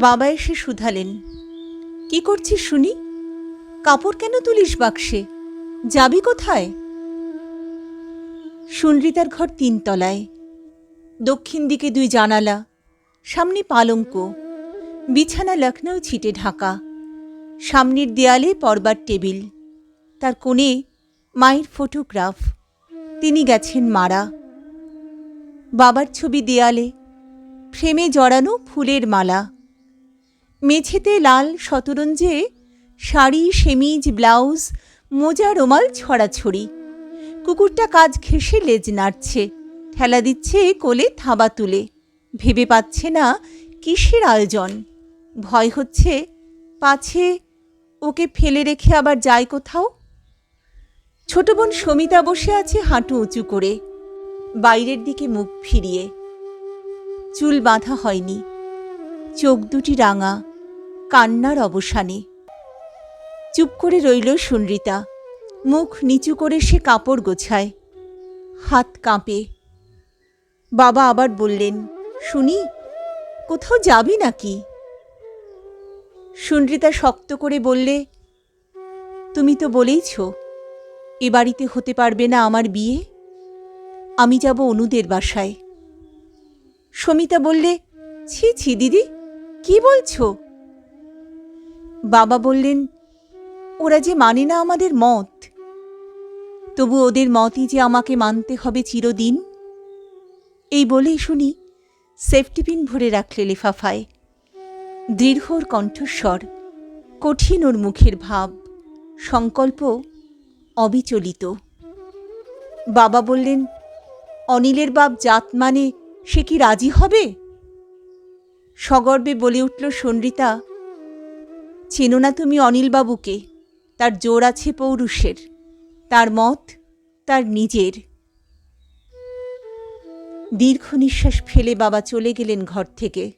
বাবা এসে শুধালেন। কি করছিস শুনি? কাপড় কেন তুলিস বাক্সে? যাবি কোথায়? সুনরিতার ঘর তিনতলায়। দক্ষিণ দিকে দুই জানালা, সামনে পালঙ্ক, বিছানা লখনৌ ছিটে ঢাকা। সামনের দেয়ালে পর্বার টেবিল, তার কোণে মায়ের ফটোগ্রাফ, তিনি গেছেন মারা। বাবার ছবি দেয়ালে, ফ্রেমে জড়ানো ফুলের মালা। মেঝেতে লাল শতরঞ্জে, শাড়ি, সেমিজ, ব্লাউজ, মোজা, রোমাল, ছড়াছড়ি। কুকুরটা কাজ ঘেঁষে লেজ নাড়ছে, ঠেলা দিচ্ছে কোলে থাবা তুলে। ভেবে পাচ্ছে না কিসের আয়োজন। ভয় হচ্ছে, পাছে, ওকে ফেলে রেখে আবার যায় কোথাও? ছোট বোন সমিতা বসে আছে হাঁটু উঁচু করে, বাইরের দিকে মুখ ফিরিয়ে। চুল বাঁধা হয়নি, চোখ দুটি রাঙা। কান্নার অবসানে। চুপ করে রইল সুনরিতা। মুখ নিচু করে সে কাপড় গোছায়। হাত কাঁপে। বাবা আবার বললেন, শুনি, কোথাও যাবি নাকি? সুনরিতা শক্ত করে বললে, তুমি তো বলেইছ, এ বাড়িতে হতে পারবে না আমার বিয়ে। আমি যাব অনুদের বাসায়। সমিতা বললে, ছি ছি, দিদি, কি বলছো? বাবা বললেন, ওরা যে মানে না আমাদের মত। তবু ওদের মতই যে আমাকে মানতে হবে চিরদিন? এই বলেই শুনি সেফটিপিন ভরে রাখলে লেফাফায়। দৃঢ়র কণ্ঠস্বর, কঠিন ওর মুখের ভাব, সংকল্প অবিচলিত। বাবা বললেন, অনিলের বাপ জাত মানে সে কি রাজি হবে? সগর্বে বলে উঠল সন্রিতা চেনো না তুমি অনিলবাবুকে। তার জোর আছে পৌরুষের। তার মত, তার নিজের। দীর্ঘ নিঃশ্বাস ফেলে বাবা চলে গেলেন ঘর থেকে।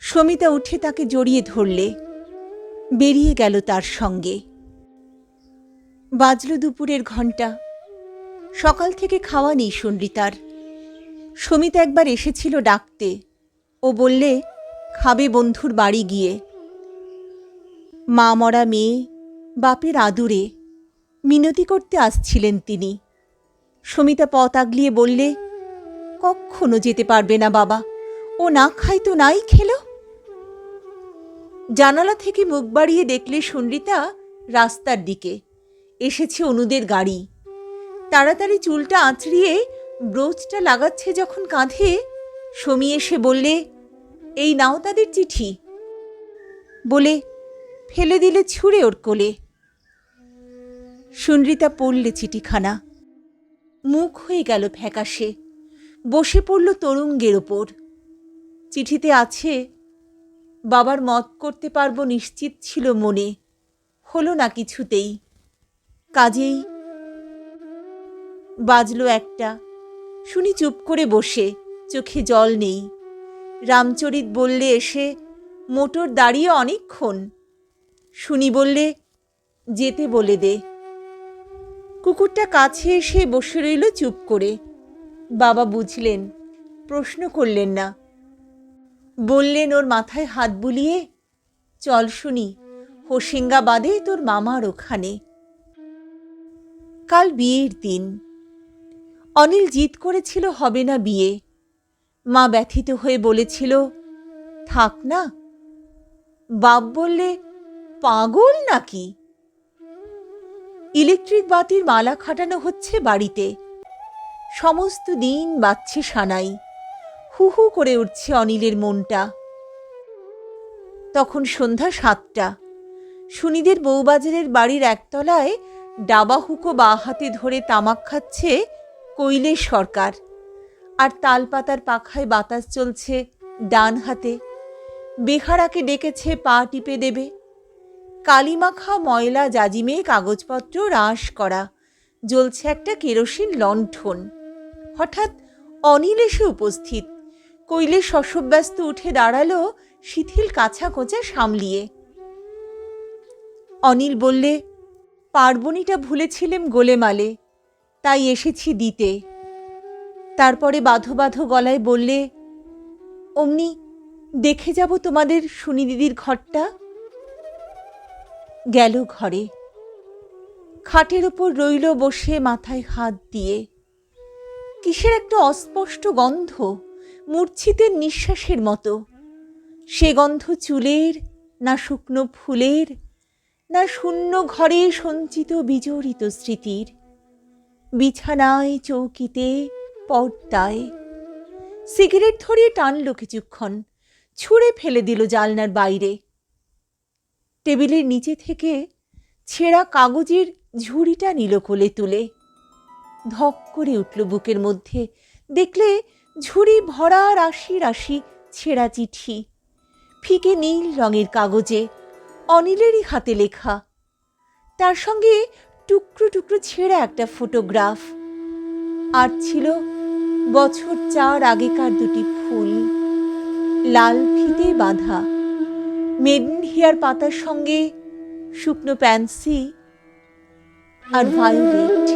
সমিতা উঠে তাকে জড়িয়ে ধরলে। বেরিয়ে গেল তার সঙ্গে। বাজল দুপুরের ঘণ্টা। সকাল থেকে খাওয়া নেই সন্রিতার সমিতা একবার এসেছিল ডাকতে। ও বললে, খাবে বন্ধুর বাড়ি গিয়ে। মা মরা মেয়ে, বাপের আদুরে মিনতি করতে আসছিলেন তিনি। সমিতা পথ আগলিয়ে বললে কখনো যেতে পারবে না বাবা, ও না খাই তো নাই খেলো? জানালা থেকে মুখ বাড়িয়ে দেখলে সুনরিতা রাস্তার দিকে, এসেছে অনুদের গাড়ি। তাড়াতাড়ি চুলটা আঁচড়িয়ে ব্রোচটা লাগাচ্ছে যখন কাঁধে, সমী এসে বললে, এই নাও তাদের চিঠি। বলে ফেলে দিলে ছুঁড়ে ওর কোলে। সুনরিতা পড়লে চিঠিখানা। মুখ হয়ে গেল ফ্যাকাশে। বসে পড়ল তরুঙ্গের ওপর। চিঠিতে আছে, বাবার মত করতে পারব নিশ্চিত ছিল মনে। হলো না কিছুতেই। কাজেই বাজলো একটা। শুনি চুপ করে বসে, চোখে জল নেই। রামচরিত বললে এসে, মোটর দাঁড়িয়ে অনেকক্ষণ। শুনি বললে, যেতে বলে দে। কুকুরটা কাছে এসে বসে রইল চুপ করে। বাবা বুঝলেন, প্রশ্ন করলেন না। বললেন, ওর মাথায় হাত বুলিয়ে, চল শুনি হোসেঙ্গাবাদে তোর মামার ওখানে। কাল বিয়ের দিন। অনিল জিদ করেছিল, হবে না বিয়ে। মা ব্যথিত হয়ে বলেছিল, থাক না। বাপ বললে পাগল নাকি? ইলেকট্রিক বাতির মালা খাটানো হচ্ছে বাড়িতে। সমস্ত দিন বাচ্ছে সানাই। হু হু করে উঠছে অনিলের মনটা। তখন সন্ধ্যা সাতটা। সুনিদের বউবাজারের বাড়ির একতলায় ডাবা হুকো বা হাতে ধরে তামাক খাচ্ছে কৈলেশ সরকার। আর তালপাতার পাখায় বাতাস চলছে ডান হাতে। বেহারাকে ডেকেছে পা টিপে দেবে। কালিমাখা ময়লা জাজিমে কাগজপত্র রাশ করা। জ্বলছে একটা কেরোসিন লণ্ঠন। হঠাৎ অনিল এসে উপস্থিত। কৈলে শশব্যস্ত উঠে দাঁড়াল শিথিল কাছা কোচা সামলিয়ে। অনিল বললে, পার্বণীটা ভুলেছিলেম গোলেমালে, তাই এসেছি দিতে। তারপরে বাঁধো বাঁধো গলায় বললে, অমনি দেখে যাব তোমাদের সুনি দিদির ঘরটা। গেল ঘরে। খাটের ওপর রইল বসে মাথায় হাত দিয়ে। কিসের একটা অস্পষ্ট গন্ধ, মূর্ছিতের নিঃশ্বাসের মতো। সে গন্ধ চুলের, না শুকনো ফুলের, না শূন্য ঘরে সঞ্চিত বিজড়িত স্মৃতির। বিছানায়, চৌকিতে, পর্দায়। সিগারেট ধরিয়ে টানল কিছুক্ষণ, ছুঁড়ে ফেলে দিল জালনার বাইরে। টেবিলের নিচে থেকে ছেঁড়া কাগজের ঝুড়িটা নিল কোলে তুলে। ধক করে উঠল বুকের মধ্যে। দেখলে ঝুড়ি ভরা রাশি রাশি ছেঁড়া চিঠি। ফিকে নীল রঙের কাগজে, অনিলেরই হাতে লেখা। তার সঙ্গে টুকরো টুকরো ছেঁড়া একটা ফটোগ্রাফ। আর ছিল বছর চার আগেকার দুটি ফুল, লাল ফিতে বাঁধা। মেডেন হেয়ার পাতার সঙ্গে শুকনো প্যান্সি আর ভায়োলেট।